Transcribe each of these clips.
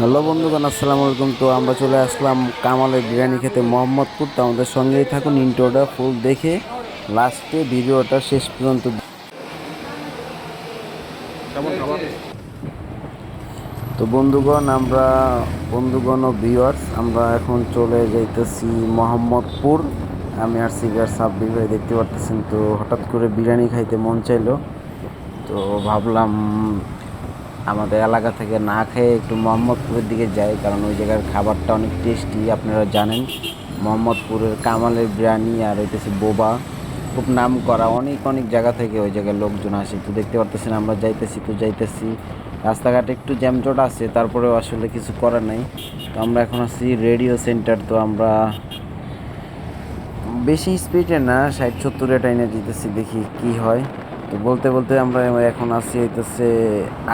Hello বন্ধুগণ আসসালামু আলাইকুম। তো আমরা চলে আসলাম কামালের বিরিয়ানি খেতে মোহাম্মদপুর। তো আমাদের সঙ্গেই থাকুন ইন্ট্রোটা ফুল দেখে। লাস্টে ভিডিওটা শেষ পর্যন্ত তো বন্ধুগণ আমরা বন্ধুগণ ও ভিউয়ার্স আমরা এখন চলে যাইতেছি মোহাম্মদপুর। আমি আর সিগার সাব্বির ভাই দেখতে পারতেছেন। তো হঠাৎ করে বিরিয়ানি খাইতে মন চাইলো। তো ভাবলাম আমাদের এলাকা থেকে না খেয়ে একটু মোহাম্মদপুরের দিকে যাই, কারণ ওই জায়গার খাবারটা অনেক টেস্টি আপনারা জানেন। মোহাম্মদপুরের কামালের বিরিয়ানি আর হইতেছে বোবা। খুব নাম করা অনেক অনেক জায়গা থেকে ওই জায়গায় লোকজন আসে। তো দেখতে পারতেছেন আমরা যাইতেছি তো যাইতেছি। রাস্তাঘাটে একটু জ্যামজট আছে, তারপরেও আসলে কিছু করার নাই। তো আমরা এখন আছি রেডিও সেন্টার, তো আমরা বেশি স্পিডে না, ষাট সত্তরে টাইনে দিতেছি দেখি কি হয়। তো বলতে বলতে আমরা এখন আসি হইতেছে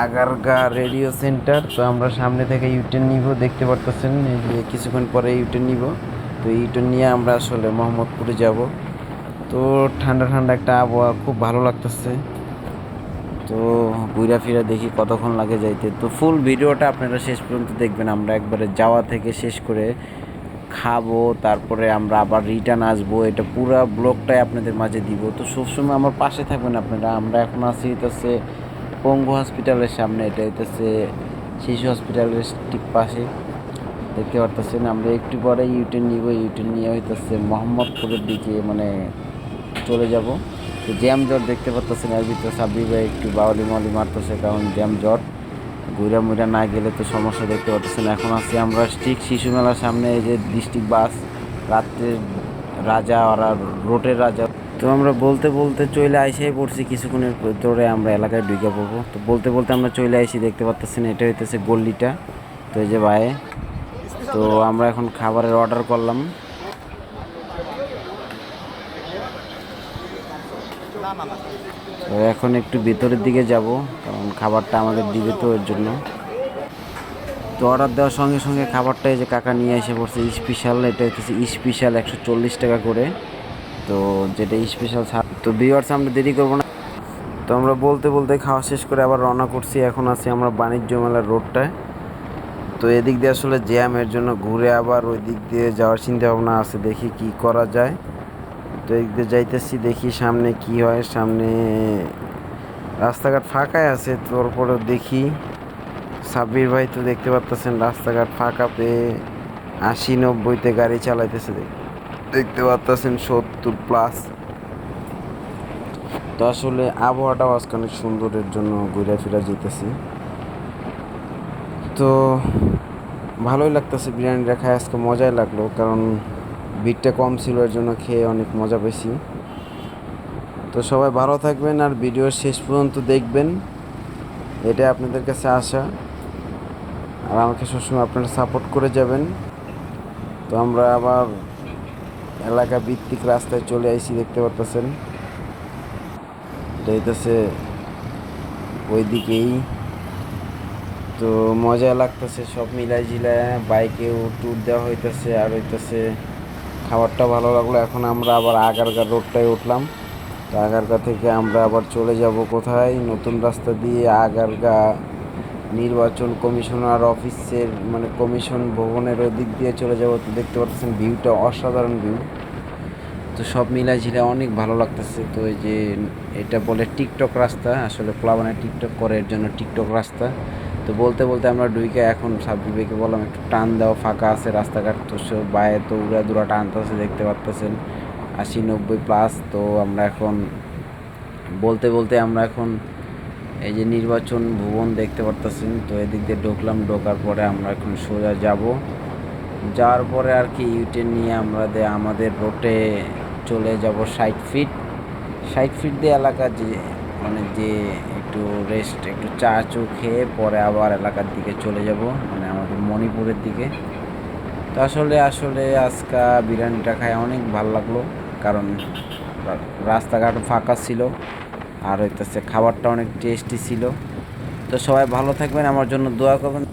আগারগা রেডিও সেন্টার। তো আমরা সামনে থেকে ইউটেন নিব, দেখতে পারতেছেন? কিছুক্ষণ পরে ইউটেন নিব। তো ইউটেন নিয়ে আমরা আসলে মোহাম্মদপুরে যাব। তো ঠান্ডা ঠান্ডা একটা আবহাওয়া, খুব ভালো লাগতেছে। তো ঘুরা ফিরা দেখি কতক্ষণ লাগে যাইতে। তো ফুল ভিডিওটা আপনারা শেষ পর্যন্ত দেখবেন। আমরা একবারে যাওয়া থেকে শেষ করে খাব, তারপরে আমরা আবার রিটার্ন আসব। এটা পুরো ব্লগটাই আপনাদের মাঝে দিব। তো সবসময় আমার পাশে থাকবেন আপনারা। আমরা এখন আছি হইতেছে পঙ্গু হসপিটালের সামনে। এটা হইতেছে শিশু হসপিটালের ঠিক পাশে। দেখতে পারতেছেন, আমরা একটু পরে ইউটেন নিব। ইউটেন নিয়ে হইতেছে মোহাম্মদপুরের দিকে মানে চলে যাব। তো জ্যাম জট দেখতে পারতেছেন এর ভিতরে সাব্বি ভাই একটু বাউলি মাউলি মারতেছে, কারণ জ্যাম জট ঘুরা মুড়া না গেলে তো সমস্যা দেখতে পাচ্ছেন এখন আছি আমরা ঠিক শিশু মেলার সামনে, এই যে ডিস্ট্রিক্ট বাস, রাত্রের রাজা ওরা রোটের রাজা। তো আমরা বলতে বলতে চলে আইসাই পড়ছি, কিছুক্ষণের ভিতরে আমরা এলাকায় ঢুকে পড়ব। তো বলতে বলতে আমরা চলে আইসি দেখতে পাচ্ছেন এটা হইতেছে গল্লিটা। তো এই যে ভাই, তো আমরা এখন খাবারের অর্ডার করলাম তো এখন একটু ভিতরের দিকে যাব, কারণ খাবারটা আমাদের দিবে তো এর জন্য। তো অর্ডার দেওয়ার সঙ্গে সঙ্গে খাবারটা এই যে কাকা নিয়ে এসে পড়ছে স্পেশাল এটা হচ্ছে স্পেশাল একশো চল্লিশ টাকা করে। তো যেটা স্পেশাল তো ভিওয়ার্স আমরা দেরি করব না। তো আমরা বলতে বলতে খাওয়া শেষ করে আবার রওনা করছি। এখন আছি আমরা বাণিজ্য মেলার রোডটায়। তো এদিক দিয়ে আসলে জ্যামের জন্য ঘুরে আবার ওই দিক দিয়ে যাওয়ার চিন্তা ভাবনা আছে, দেখি কি করা যায়। তো এদিক যাইতেছি, দেখি সামনে কি হয়, সামনে রাস্তাঘাট ফাঁকাই আছে, তারপরে দেখি। সাব্বির ভাই তো দেখতে পাচ্তেছেন রাস্তাঘাট ফাঁকা পেয়ে আশি নব্বইতে গাড়ি চালাইতেছে দেখতে পাচ্তেছেন সত্তর প্লাস তো আসলে আবহাওয়াটাও আজকে অনেক সুন্দরের জন্য ঘুরে ফিরা যেতেছি। তো ভালোই লাগতেছে বিরিয়ানিটা খাই আজকে মজাই লাগল, কারণ বিটটা কম ছিল, এর জন্য খেয়ে অনেক মজা পেয়েছি। তো সবাই ভালো থাকবেন আর ভিডিওর শেষ পর্যন্ত দেখবেন। এটা আপনাদের কাছে আশা। আর আমাকে সবসময় আপনারা সাপোর্ট করে যাবেন। তো আমরা আবার এলাকা ভিত্তিক রাস্তায় চলে আইসি দেখতে পারতেছেন। এটা হইতেছে ওই দিকেই তো মজা লাগতেছে সব মিলাই জিলায় বাইকেও ট্যুর দেওয়া হইতেছে, আর হইতেছে খাবারটা ভালো লাগল। এখন আমরা আবার আগারগা রোডটায় উঠলাম। তো আগারগা থেকে আমরা আবার চলে যাব কোথায়? নতুন রাস্তা দিয়ে আগারগা নির্বাচন কমিশনার অফিসের মানে কমিশন ভবনের ওদিক দিয়ে চলে যাব। তো দেখতে পাচ্ছেন ভিউটা অসাধারণ ভিউ। তো সব মিলাই ঝিলে অনেক ভালো লাগতেছে। তো এই যে এটা বলে টিকটক রাস্তা। আসলে প্লাবনে টিকটক করে, এর জন্য টিকটক রাস্তা। তো বলতে বলতে আমরা ডুইকে এখন সাব্বিবেকে বললাম, একটু টান দেওয়া ফাঁকা আছে রাস্তাঘাট তো সব বাইরে তো উড়া দুরা টানতেছে, দেখতে পারতেছেন। আশি নব্বই প্লাস তো আমরা এখন বলতে বলতে আমরা এখন এই যে নির্বাচন ভবন দেখতে পারতেছেন, তো এদিক দিয়ে ঢুকলাম, ঢোকার পরে আমরা এখন সোজা যাব। যাওয়ার পরে আর কি ইউটেন নিয়ে আমরা আমাদের রোটে চলে যাব ষাট ফিট ষাট ফিট দিয়ে এলাকা যে মানে যে একটু রেস্ট একটু চা, চু খেয়ে পরে আবার এলাকার দিকে চলে যাব মানে আমাদের মণিপুরের দিকে। তো আসলে আসলে আজকা বিরিয়ানিটা খায় অনেক ভালো লাগল, কারণ রাস্তাঘাট ফাঁকা ছিল, আর হইতেছে খাবারটা অনেক টেস্টি ছিল। তো সবাই ভালো থাকবেন, আমার জন্য দোয়া করবেন।